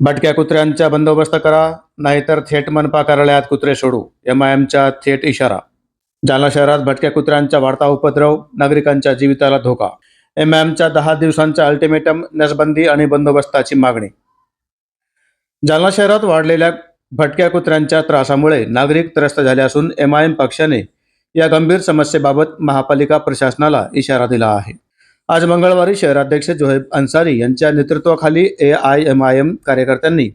भटक्या कुत्र्यांचा बंदोबस्त करा नाहीतर थेट मनपा कार्यालयात कुत्रे सोडू. एम आय एमचा थेट इशारा. जालना शहरात भटक्या कुत्र्यांचा वाढता उपद्रव नागरिकांच्या जीविताला धोका. एम आय एमच्या दहा दिवसांचा अल्टिमेटम नसबंदी आणि बंदोबस्ताची मागणी. जालना शहरात वाढलेल्या भटक्या कुत्र्यांच्या त्रासामुळे नागरिक त्रस्त झाले असून एम आय एम पक्षाने या गंभीर समस्येबाबत महापालिका प्रशासनाला इशारा दिला आहे. आज मंगळवारी शहराध्यक्ष जोहेब अन्सारी यांच्या नेतृत्वाखाली A I M I M कार्यकर्त्यांनी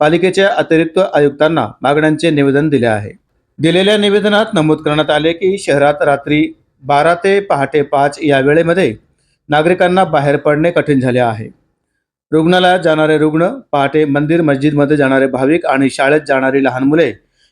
पालिकेच्या अतिरिक्त आयुक्तांना मागण्यांचे निवेदन दिले आहे. दिलेल्या निवेदनात नमूद करण्यात आले की शहरात रात्री बारा ते पहाटे पाच या वेळेमध्ये नागरिकांना बाहेर पडणे कठीण झाले आहे. रुग्णालयात जाणारे रुग्ण पहाटे मंदिर मस्जिदमध्ये जाणारे भाविक आणि शाळेत जाणारी लहान मुले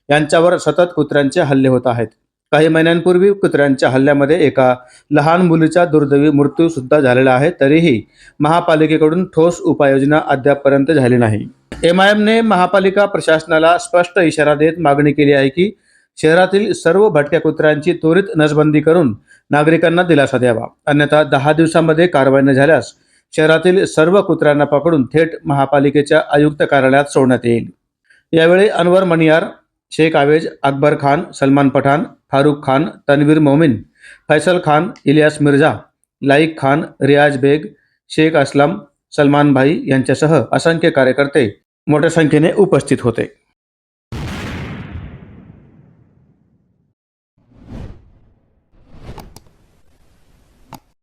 यांच्यावर सतत कुत्र्यांचे हल्ले होत आहेत. काही महिन्यांपूर्वी कुत्र्यांच्या हल्ल्यामध्ये एका लहान मुलीचा दुर्दैवी मृत्यू सुद्धा झालेला आहे तरीही महापालिकेकडून ठोस उपाययोजना अद्यापपर्यंत झाली नाही. एम आय एमने महापालिका प्रशासनाला स्पष्ट इशारा देत मागणी केली आहे की शहरातील सर्व भटक्या कुत्र्यांची त्वरित नसबंदी करून नागरिकांना दिलासा द्यावा. अन्यथा दहा दिवसांमध्ये कारवाई न झाल्यास शहरातील सर्व कुत्र्यांना पकडून थेट महापालिकेच्या आयुक्त कार्यालयात सोडण्यात येईल. यावेळी अनवर मणियार शेख आवेज अकबर खान सलमान पठाण फारुख खान तन्वीर मोमीन फैसल खान इलियास मिर्झा लाईक खान रियाज बेग शेख असलम सलमान भाई यांच्यासह असंख्य कार्यकर्ते मोठ्या संख्येने उपस्थित होते.